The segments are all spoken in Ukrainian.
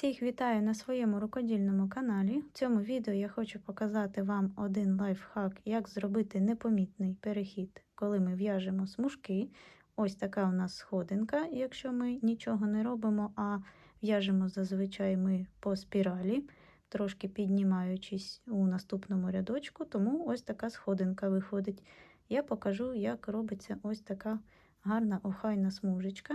Всіх вітаю на своєму рукодільному каналі. В цьому відео я хочу показати вам один лайфхак, як зробити непомітний перехід, коли ми в'яжемо смужки. Ось така у нас сходинка, якщо ми нічого не робимо, а в'яжемо зазвичай ми по спіралі, трошки піднімаючись у наступному рядочку, тому ось така сходинка виходить. Я покажу, як робиться ось така гарна охайна смужечка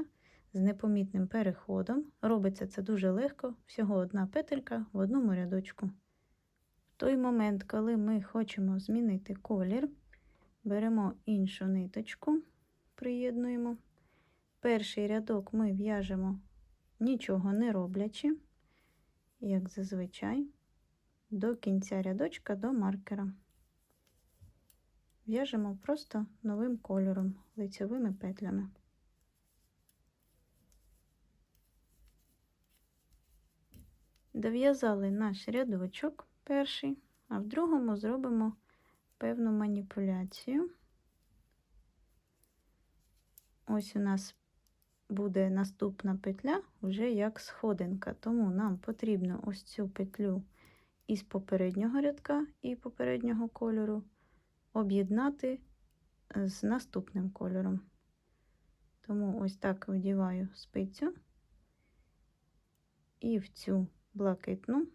з непомітним переходом. Робиться це дуже легко, всього одна петелька в одному рядочку. В той момент, коли ми хочемо змінити колір, беремо іншу ниточку, приєднуємо. Перший рядок ми в'яжемо нічого не роблячи, як зазвичай, до кінця рядочка до маркера. В'яжемо просто новим кольором, лицьовими петлями. Дов'язали наш рядочок перший, а в другому зробимо певну маніпуляцію. Ось у нас буде наступна петля вже як сходинка, тому нам потрібно ось цю петлю із попереднього рядка і попереднього кольору об'єднати з наступним кольором. Тому ось так вдіваю спицю і в цю блакитну,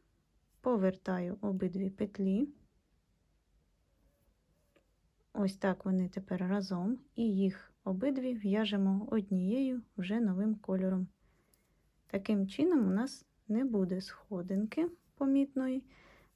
повертаю обидві петлі. Ось так вони тепер разом, і їх обидві в'яжемо однією вже новим кольором. Таким чином, у нас не буде сходинки помітної.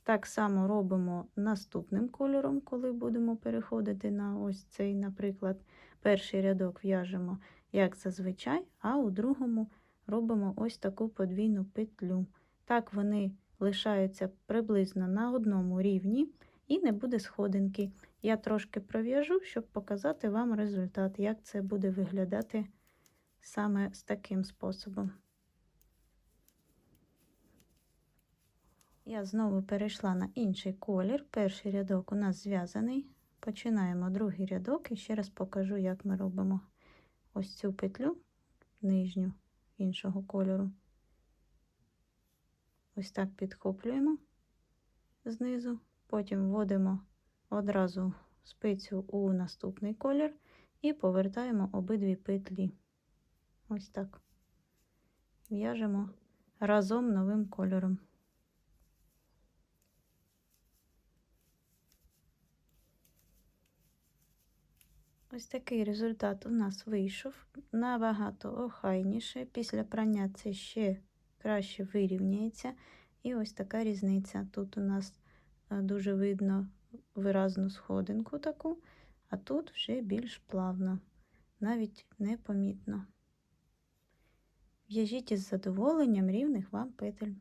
Так само робимо наступним кольором, коли будемо переходити на ось цей, наприклад, перший рядок в'яжемо, як зазвичай, а у другому робимо ось таку подвійну петлю. Так вони лишаються приблизно на одному рівні і не буде сходинки. Я трошки пров'яжу, щоб показати вам результат, як це буде виглядати саме з таким способом. Я знову перейшла на інший колір. Перший рядок у нас зв'язаний. Починаємо другий рядок і ще раз покажу, як ми робимо ось цю петлю нижню іншого кольору. Ось так підхоплюємо знизу, потім вводимо одразу спицю у наступний колір і повертаємо обидві петлі. Ось так. В'яжемо разом новим кольором. Ось такий результат у нас вийшов набагато охайніше. Після прання це ще краще вирівняється. І ось така різниця. Тут у нас е, дуже видно виразну сходинку таку, а тут вже більш плавно, навіть непомітно. В'яжіть із задоволенням рівних вам петель.